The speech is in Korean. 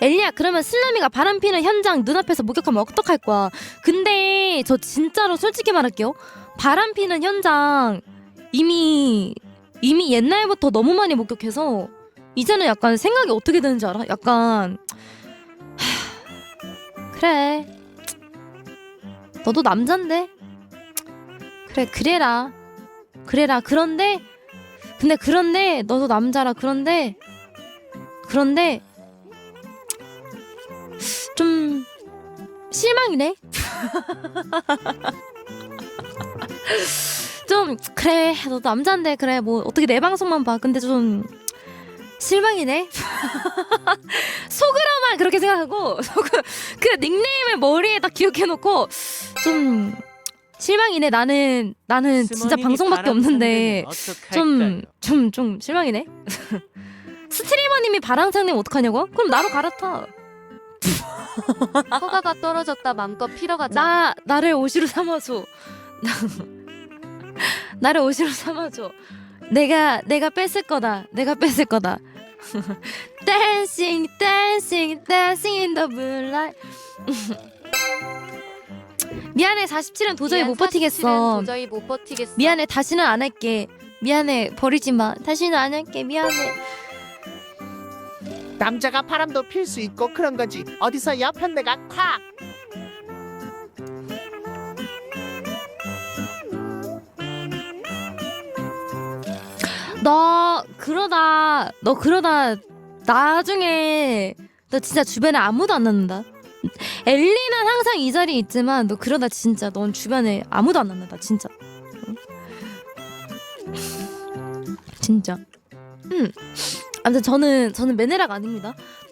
엘리야 그러면 슬라미가 바람 피는 현장 눈앞에서 목격하면 어떡할 거야? 근데 저 진짜로 솔직히 말할게요. 바람 피는 현장 이미 이미 옛날부터 너무 많이 목격해서 이제는 약간 생각이 어떻게 되는지 알아? 약간 하, 그래. 너도 남잔데? 그래 그래라. 그래라. 그런데 근데 그런데 너도 남자라 그런데 그런데 실망이네. 좀 그래 너 남잔데 그래 뭐 어떻게 내 방송만 봐. 근데 좀 실망이네. 속으로만 그렇게 생각하고 그 닉네임을 머리에다 기억해놓고 좀 실망이네. 나는 나는 진짜 방송밖에 없는데 좀 좀 좀 실망이네. 스트리머님이 바랑창님 어떡하냐고? 그럼 나로 갈아타. 허가가 떨어졌다 맘껏 피러 가자. 나 나를 오시로 삼아줘. 나를 오시로 삼아줘. 내가 내가 뺏을 거다. 내가 뺏을 거다. dancing, dancing, dancing in the moonlight. 미안해 47은 도저히 미안, 못 47은 버티겠어. 도저히 못 버티겠어. 미안해 다시는 안 할게. 미안해 버리지 마. 다시는 안 할게. 미안해. 남자가 바람도 필 수 있고 그런 거지 어디서 여편네가 콱 너 그러다 너 그러다 나중에 너 진짜 주변에 아무도 안 낳는다. 엘리는 항상 이 자리에 있지만 너 그러다 진짜 넌 주변에 아무도 안 낳는다 진짜. 응? 진짜. 음. 아무튼 저는 저는 메네라가 아닙니다.